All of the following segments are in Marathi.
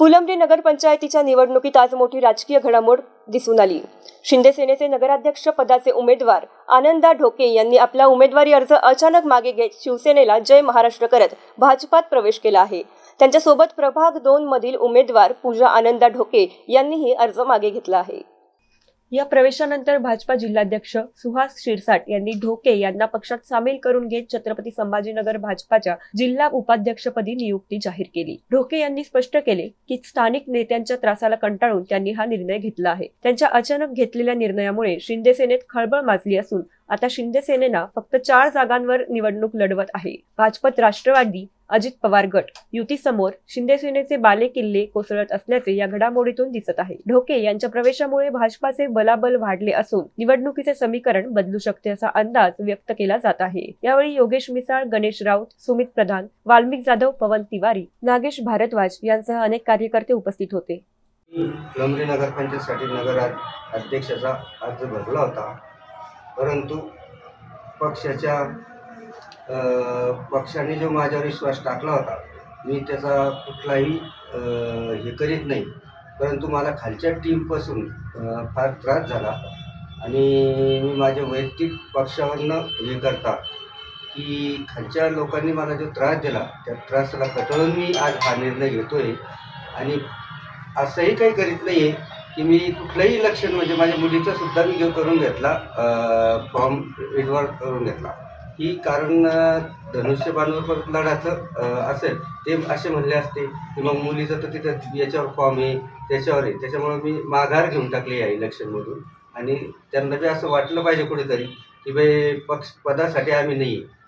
फुलंब्री नगरपंचायतीच्या निवडणुकीत आज मोठी राजकीय घडामोड दिसून आली. शिंदे सेनेचे नगराध्यक्ष पदाचे उमेदवार आनंदा ढोके यांनी आपला उमेदवारी अर्ज अचानक मागे घेत शिवसेनेला जय महाराष्ट्र करत भाजपात प्रवेश केला आहे. त्यांच्यासोबत प्रभाग दोन मधील उमेदवार पूजा आनंदा ढोके यांनीही अर्ज मागे घेतला आहे. या प्रवेशानंतर भाजपा जिल्हाध्यक्ष सुहास शिरसाट यांनी ढोके यांना पक्षात सामील करून घेत छत्रपती संभाजीनगर भाजपाच्या जिल्हा उपाध्यक्षपदी नियुक्ती जाहीर केली. ढोके यांनी स्पष्ट केले की स्थानिक नेत्यांच्या त्रासाला कंटाळून त्यांनी हा निर्णय घेतला आहे. त्यांच्या अचानक घेतलेल्या निर्णयामुळे शिंदे सेनेत खळबळ माजली असून आता शिंदे सेनेना फक्त चार जागांवर निवडणूक लढवत आहे. भाजपत राष्ट्रवादी अजित पवार गट. युती समोर शिंदे सेनेचे बाले किल्ले कोसळत असल्याचे या घडामोडीतून दिसत आहे. ढोके यांच्या प्रवेशामुळे भाजपाचे बलाबल वाढले असून निवडणुकीचे समीकरण बदलू शकते असा अंदाज व्यक्त केला जात आहे. यावेळी योगेश मिसाळ गणेश राऊत सुमित प्रधान वाल्मिक जाधव पवन तिवारी नागेश भारद्वाज यांसह अनेक कार्यकर्ते उपस्थित होते. मी नगरपंचायतसाठी नगर अध्यक्षाचा अर्ज भरला होता. परंतु पक्षाच्या पक्षाने जो माझ्यावर विश्वास टाकला होता मी त्याचा कुठलाही हे करीत नाही. परंतु मला खालच्या टीमपासून फार त्रास झाला आणि मी माझ्या वैयक्तिक पक्षावरनं हे करता की खालच्या लोकांनी मला जो त्रास दिला त्या त्रासाला कटळून मी आज हा निर्णय घेतो आहे आणि असंही काही करीत नाही आहे की मी कुठलंही लक्षण म्हणजे माझ्या मुलीचा सुद्धा मी घेऊ करून घेतला फॉर्म एडवर्ड करून घेतला. की कारण धनुष्यबाणवर परत लढायचं असेल ते असे म्हणले असते की मग मुलीचं तर तिथं याच्यावर फॉर्म आहे त्याच्यावर आहे. त्याच्यामुळे मी माघार घेऊन टाकली या इलेक्शनमधून आणि त्यांना बी असं वाटलं पाहिजे कुठेतरी की बाई पक्ष पदासाठी आम्ही नाही आहे.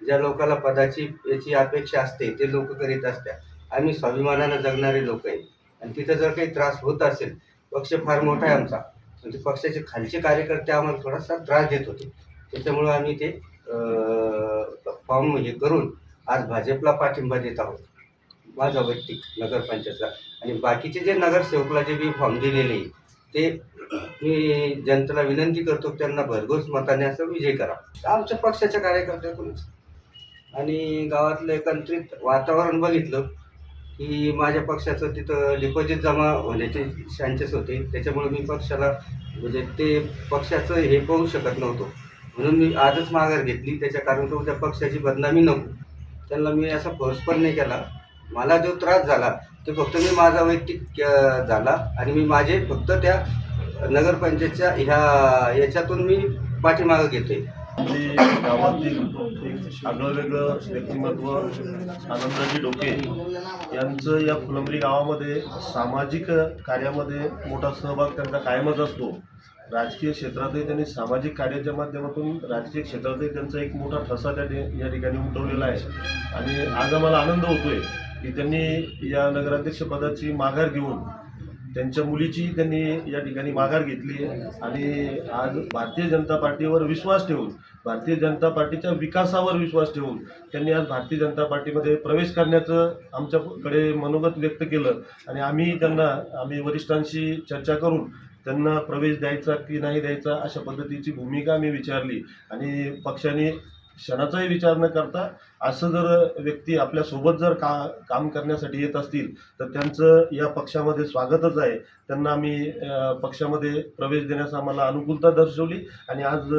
ज्या लोकांना पदाची याची अपेक्षा असते ते लोक करीत असतात. आम्ही स्वाभिमानानं जगणारे लोक आहे. आणि तिथं जर काही त्रास होत असेल पक्ष फार मोठा आहे आमचा. म्हणजे पक्षाचे खालचे कार्यकर्ते आम्हाला थोडासा त्रास देत होते. त्याच्यामुळं आम्ही ते फॉर्म हे करून आज भाजपला पाठिंबा देत आहोत. माझा वैयक्तिक नगरपंचायतचा आणि बाकीचे जे नगरसेवकला जे मी फॉर्म दिलेले ते मी जनतेला विनंती करतो त्यांना भरघोस मताने असं विजय करा. आमच्या पक्षाच्या कार्यकर्त्यातूनच आणि गावातलं एकत्रित वातावरण बघितलं की माझ्या पक्षाचं तिथं डिपॉझिट जमा होण्याचे चान्सेस होते. त्याच्यामुळे मी पक्षाला म्हणजे ते पक्षाचं हे पाहू शकत नव्हतो. म्हणून मी आजच माघार घेतली. त्याच्या कारण तो त्या पक्षाची बदनामी नको. त्यांना मी असा फोर्स पण नाही केला. मला जो त्रास झाला ते फक्त मी माझा वैयक्तिक झाला आणि मी माझे फक्त त्या नगरपंचायतच्या ह्या याच्यातून मी पाठीमागं घेतोय. गावातील एक आगळं वेगळं व्यक्तिमत्व आनंदाजी डोके यांचं या फुलंबरी गावामध्ये सामाजिक कार्यामध्ये मोठा सहभाग त्यांचा कायमच असतो. राजकीय क्षेत्रातही त्यांनी सामाजिक कार्याच्या माध्यमातून राजकीय क्षेत्रातही त्यांचा एक मोठा ठसा त्या या ठिकाणी उमटवलेला आहे. आणि आज आम्हाला आनंद होतोय की त्यांनी या नगराध्यक्षपदाची माघार घेऊन त्यांच्या मुलीची त्यांनी या ठिकाणी माघार घेतली आहे आणि आज भारतीय जनता पार्टीवर विश्वास ठेवून भारतीय जनता पार्टीच्या विकासावर विश्वास ठेवून त्यांनी आज भारतीय जनता पार्टीमध्ये प्रवेश करण्याचं आमच्याकडे मनोगत व्यक्त केलं. आणि आम्ही त्यांना आम्ही वरिष्ठांशी चर्चा करून त्यांना प्रवेश द्यायचा की नाही द्यायचा अशा पद्धतीची भूमिका मी विचारली. आणि पक्षाने क्षणाचाही विचार न करता असं जर व्यक्ती आपल्यासोबत जर का काम करण्यासाठी येत असतील तर त्यांचं या पक्षामध्ये स्वागतच आहे. त्यांना आम्ही पक्षामध्ये प्रवेश देण्यास आम्हाला अनुकूलता दर्शवली आणि आज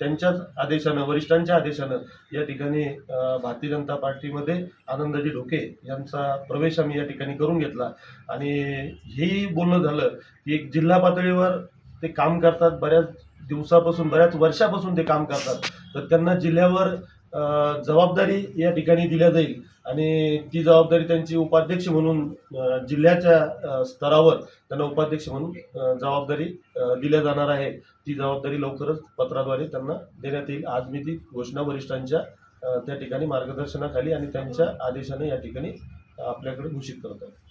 त्यांच्याच आदेशानं वरिष्ठांच्या आदेशानं या ठिकाणी भारतीय जनता पार्टीमध्ये आनंदजी ढोके यांचा प्रवेश आम्ही या ठिकाणी करून घेतला. आणि हेही बोलणं झालं की एक जिल्हा पातळीवर ते काम करतात बऱ्याच दिवसापासून बऱ्याच वर्षापासून ते काम करतात तर त्यांना जिल्ह्यावर जबाबदारी या ठिकाणी दिल्या जाईल. आणि ती जबाबदारी त्यांची उपाध्यक्ष म्हणून जिल्ह्याच्या स्तरावर त्यांना उपाध्यक्ष म्हणून जबाबदारी दिल्या जाणार आहे. ती जबाबदारी लवकरच पत्राद्वारे त्यांना देण्यात येईल. आज मी ती घोषणा वरिष्ठांच्या त्या ठिकाणी मार्गदर्शनाखाली आणि त्यांच्या आदेशाने या ठिकाणी आपल्याकडे घोषित करत आहे